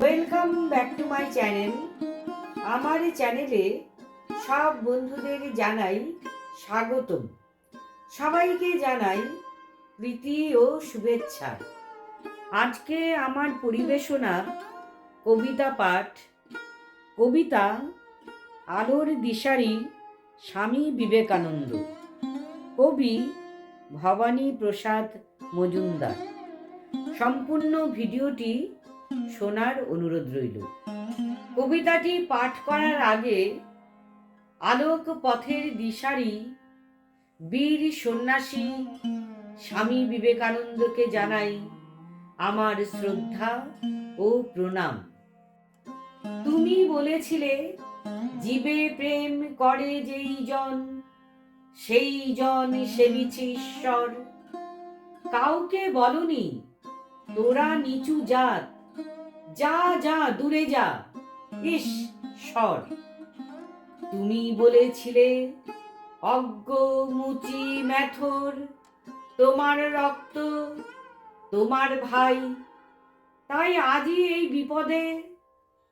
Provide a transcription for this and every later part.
Welcome back to my channel আমার এই চ্যানেলে সব বন্ধুদের জানাই স্বাগতম। সবাইকে জানাই প্রীতি ও শুভেচ্ছা। আজকে আমার পরিবেশনা কবিতা পাঠ। কবিতা আলোর দিশারি স্বামী বিবেকানন্দ। কবি ভবানী প্রসাদ মজুমদার। সম্পূর্ণ ভিডিওটি শোনার অনুরোধ রইল। কবিতাটি পাঠ করার আগে আলোক পথের দিশারি, বীর সন্ন্যাসী, স্বামী বিবেকানন্দকে জানাই আমার শ্রদ্ধা ও প্রণাম। তুমি বলেছিলে, জীবে প্রেম করে যেই জন, সেই জন সেবিছে ঈশ্বর। কাউকে বলনি, তোরা নিচু জাত যা যা, দূরে যা। ইস, সর। তুমি বলেছিলে, অজ্ঞ মুচি ম্যাথর, তোমার রক্ত, তোমার ভাই। তাই আজই এই বিপদে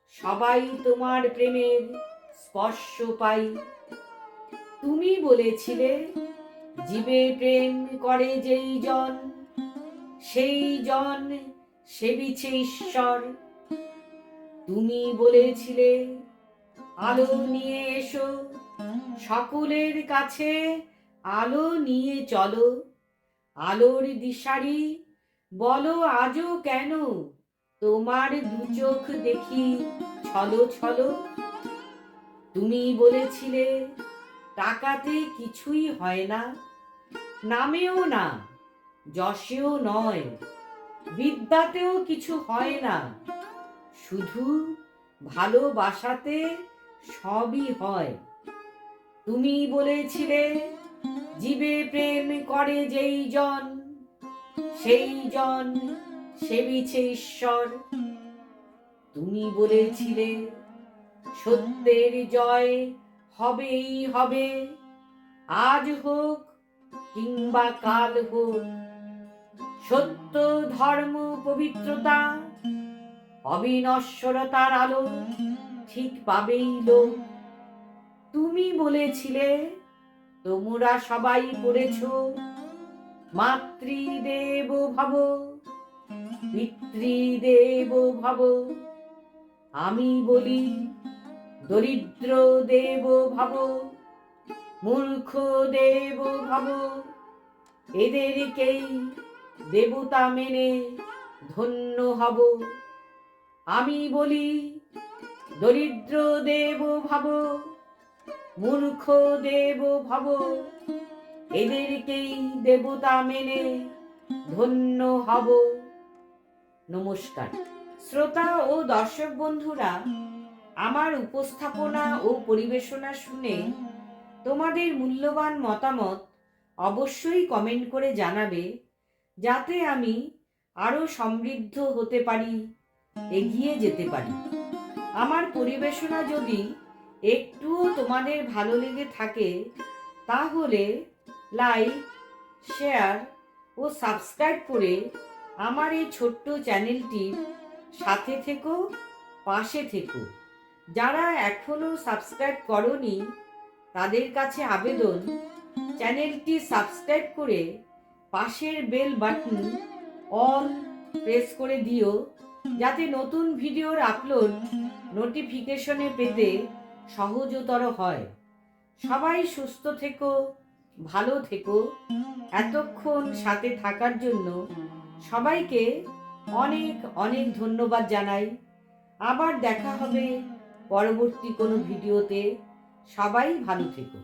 সবাই তোমার প্রেমের স্পর্শ পাই। তুমি বলেছিলে, জীবে প্রেম করে যেই জন, সেই জন সেবিছে ঈশ্বর। তুমি বলেছিলে, আলো নিয়ে এসো। সকলের কাছে আলো নিয়ে চলো। আলোর দিশারি, বলো আজও কেন? তোমার দু চোখ দেখি, ছলো ছলো। তুমি বলেছিলে, টাকাতে কিছুই হয় না। নামেও না, যশেও নয়, বিদ্যাতেও কিছু হয় না। শুধু ভালোবাসাতে সবই হয়। তুমি বলেছিলে, জীবে প্রেম করে যেই জন, সেই জন সেবিছে ঈশ্বর। তুমি বলেছিলে, সত্যের জয় হবেই হবে, আজ হোক কিংবা কাল হোক। সত্য, ধর্ম, পবিত্রতা অবিনশ্বরতার আলো ঠিক পাবেই লোক। তুমি বলেছিলে, তোমরা সবাই পড়েছ, মাতৃদেব ভব, পিতৃদেব ভব। আমি বলি, দরিদ্র দেব ভব, মূর্খ দেব ভব। এদেরকেই দেবতা মেনে ধন্য হব। আমি বলি, দরিদ্র দেব ভাব, মূর্খ দেব ভাব, এদেরকেই দেবতা মেনে ধন্য হব। নমস্কার। শ্রোতা ও দর্শক বন্ধুরা, আমার উপস্থাপনা ও পরিবেশনা শুনে তোমাদের মূল্যবান মতামত অবশ্যই কমেন্ট করে জানাবে, যাতে আমি আরও সমৃদ্ধ হতে পারি। এগিয়ে যেতে পারি। আমার পরিবেশনা যদি একটুও তোমাদের ভালো লেগে থাকে, তাহলে লাইক শেয়ার ও সাবস্ক্রাইব করে আমার এই ছোট্ট চ্যানেলটির সাথে থেকো, পাশে থেকো। যারা এখনও সাবস্ক্রাইব করনি, তাদের কাছে আবেদন, চ্যানেলটি সাবস্ক্রাইব করে পাশের বেল বাটন অল প্রেস করে দিও। যাতে নতুন ভিডিওর আপলোড নোটিফিকেশনে পেতে সহজতর হয়। সবাই সুস্থ থেকো, ভালো থেকো। এতক্ষণ সাথে থাকার জন্য সবাইকে অনেক অনেক ধন্যবাদ জানাই। আবার দেখা হবে পরবর্তী কোনো ভিডিওতে সবাই ভালো থেকো।